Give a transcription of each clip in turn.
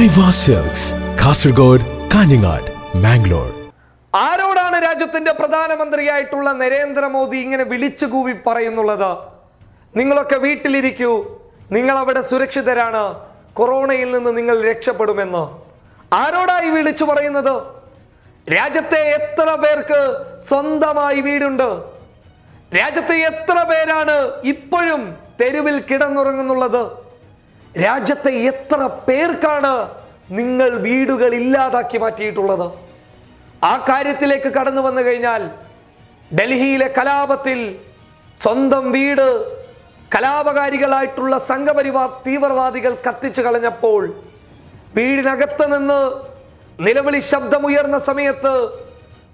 കാസർഗോഡ് കാഞ്ഞങ്ങാട് മാംഗ്ലൂർ ആരോടാണ് രാജ്യത്തിന്റെ പ്രധാനമന്ത്രിയായിട്ടുള്ള നരേന്ദ്രമോദി ഇങ്ങനെ വിളിച്ചു കൂവി പറയുന്നുള്ളത്? നിങ്ങളൊക്കെ വീട്ടിലിരിക്കൂ. നിങ്ങൾ അവിടെ സുരക്ഷിതരാണ്. കൊറോണയിൽ നിന്ന് നിങ്ങൾ രക്ഷപ്പെടുമെന്ന്. ആരോടായി വിളിച്ചു പറയുന്നത്? രാജ്യത്തെ എത്ര പേർക്ക് സ്വന്തമായി വീടുണ്ട്? രാജ്യത്തെ എത്ര പേരാണ് ഇപ്പോഴും തെരുവിൽ കിടന്നുറങ്ങുന്നുള്ളത്? രാജ്യത്തെ എത്ര പേർക്കാണ് നിങ്ങൾ വീടുകൾ ഇല്ലാതാക്കി മാറ്റിയിട്ടുള്ളത്? ആ കാര്യത്തിലേക്ക് കടന്നു വന്നു കഴിഞ്ഞാൽ ഡൽഹിയിലെ കലാപത്തിൽ സ്വന്തം വീട് കലാപകാരികളായിട്ടുള്ള സംഘപരിവാർ തീവ്രവാദികൾ കത്തിച്ചു കളഞ്ഞപ്പോൾ വീടിനകത്ത് നിന്ന് നിലവിളി ശബ്ദമുയർന്ന സമയത്ത്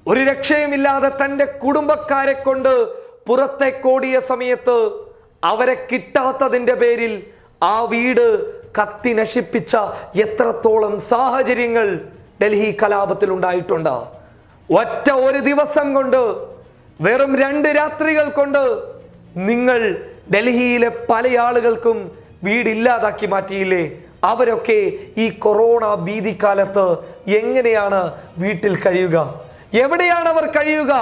ഒരു രക്ഷയുമില്ലാതെ തന്റെ കുടുംബക്കാരെ കൊണ്ട് പുറത്തേക്കോടിയ സമയത്ത് അവരെ കിട്ടാത്തതിന്റെ പേരിൽ ആ വീട് കത്തി നശിപ്പിച്ച എത്രത്തോളം സാഹചര്യങ്ങൾ ഡൽഹി കലാപത്തിൽ ഉണ്ടായിട്ടുണ്ട്. ഒറ്റ ഒരു ദിവസം കൊണ്ട് വെറും രണ്ട് രാത്രികൾ കൊണ്ട് നിങ്ങൾ ഡൽഹിയിലെ പല ആളുകൾക്കും വീടില്ലാതാക്കി മാറ്റിയില്ലേ? അവരൊക്കെ ഈ കൊറോണ ഭീതിക്കാലത്ത് എങ്ങനെയാണ് വീട്ടിൽ കഴിയുക? എവിടെയാണ് അവർ കഴിയുക?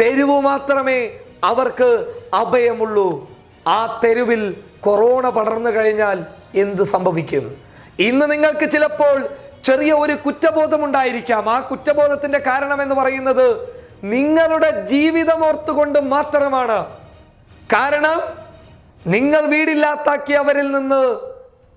തെരുവ് മാത്രമേ അവർക്ക് അഭയമുള്ളൂ. ആ തെരുവിൽ കൊറോണ പടർന്നു കഴിഞ്ഞാൽ എന്ത് സംഭവിക്കും? ഇന്ന് നിങ്ങൾക്ക് ചിലപ്പോൾ ചെറിയ ഒരു കുറ്റബോധം ഉണ്ടായിരിക്കാം ആ കുറ്റബോധത്തിന്റെ കാരണം എന്ന് പറയുന്നത് നിങ്ങളുടെ ജീവിതം ഓർത്തുകൊണ്ട് മാത്രമാണ്. കാരണം നിങ്ങൾ വീടില്ലാത്താക്കിയവരിൽ നിന്ന്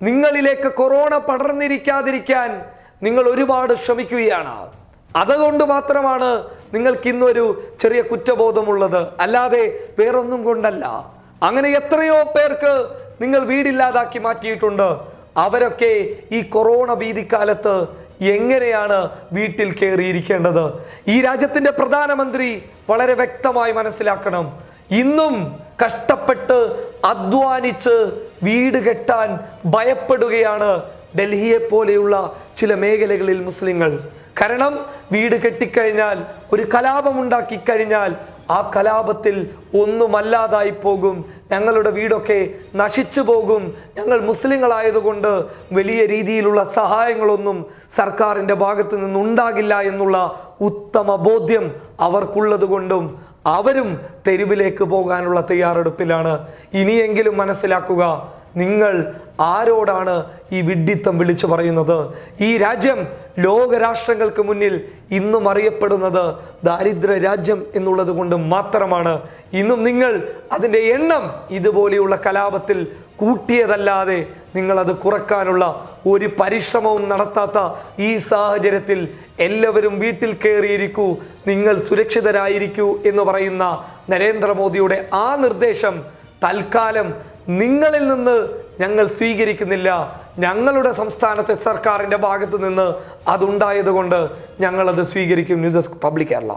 നിങ്ങളിലേക്ക് കൊറോണ പടർന്നിരിക്കാതിരിക്കാൻ നിങ്ങൾ ഒരുപാട് ശ്രമിക്കുകയാണ്. അതുകൊണ്ട് മാത്രമാണ് നിങ്ങൾക്ക് ഇന്നൊരു ചെറിയ കുറ്റബോധമുള്ളത്. അല്ലാതെ വേറൊന്നും കൊണ്ടല്ല. അങ്ങനെ എത്രയോ പേർക്ക് നിങ്ങൾ വീടില്ലാതാക്കി മാറ്റിയിട്ടുണ്ട്. അവരൊക്കെ ഈ കൊറോണ ഭീതിക്കാലത്ത് എങ്ങനെയാണ് വീട്ടിൽ കയറിയിരിക്കേണ്ടത് ഈ രാജ്യത്തിന്റെ പ്രധാനമന്ത്രി വളരെ വ്യക്തമായി മനസ്സിലാക്കണം. ഇന്നും കഷ്ടപ്പെട്ട് അധ്വാനിച്ച് വീട് കെട്ടാൻ ഭയപ്പെടുകയാണ് ഡൽഹിയെ പോലെയുള്ള ചില മേഖലകളിൽ മുസ്ലിങ്ങൾ. കാരണം വീട് കെട്ടിക്കഴിഞ്ഞാൽ ഒരു കലാപമുണ്ടാക്കി കഴിഞ്ഞാൽ ആ കലാപത്തിൽ ഒന്നുമല്ലാതായി പോകും. ഞങ്ങളുടെ വീടൊക്കെ നശിച്ചു പോകും. ഞങ്ങൾ മുസ്ലിങ്ങളായതുകൊണ്ട് വലിയ രീതിയിലുള്ള സഹായങ്ങളൊന്നും സർക്കാരിന്റെ ഭാഗത്ത് നിന്നുണ്ടാകില്ല എന്നുള്ള ഉത്തമ ബോധ്യം അവർക്കുള്ളത് കൊണ്ടും അവരും തെരുവിലേക്ക് പോകാനുള്ള തയ്യാറെടുപ്പിലാണ്. ഇനിയെങ്കിലും മനസ്സിലാക്കുക നിങ്ങൾ ആരോടാണ് ഈ വിഡ്ഢിത്തം വിളിച്ചു പറയുന്നത്? ഈ രാജ്യം ലോകരാഷ്ട്രങ്ങൾക്ക് മുന്നിൽ ഇന്നും അറിയപ്പെടുന്നത് ദാരിദ്ര്യ രാജ്യം എന്നുള്ളത് കൊണ്ട് മാത്രമാണ്. ഇന്നും നിങ്ങൾ അതിന്റെ എണ്ണം ഇതുപോലെയുള്ള കലാപത്തിൽ കൂട്ടിയതല്ലാതെ നിങ്ങളത് കുറക്കാനുള്ള ഒരു പരിശ്രമവും നടത്താത്ത ഈ സാഹചര്യത്തിൽ എല്ലാവരും വീട്ടിൽ കയറിയിരിക്കൂ നിങ്ങൾ സുരക്ഷിതരായിരിക്കൂ എന്ന് പറയുന്ന നരേന്ദ്രമോദിയുടെ ആ നിർദ്ദേശം തൽക്കാലം നിങ്ങളിൽ നിന്ന് ഞങ്ങൾ സ്വീകരിക്കുന്നില്ല. ഞങ്ങളുടെ സംസ്ഥാനത്തെ സർക്കാരിന്റെ ഭാഗത്ത് നിന്ന് അതുണ്ടായതുകൊണ്ട് ഞങ്ങളത് സ്വീകരിക്കും. News desk public Kerala.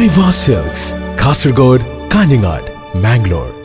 Aiwa സെൽസ് കാസർഗോഡ് കാഞ്ഞങ്ങാട് മാംഗ്ലൂർ.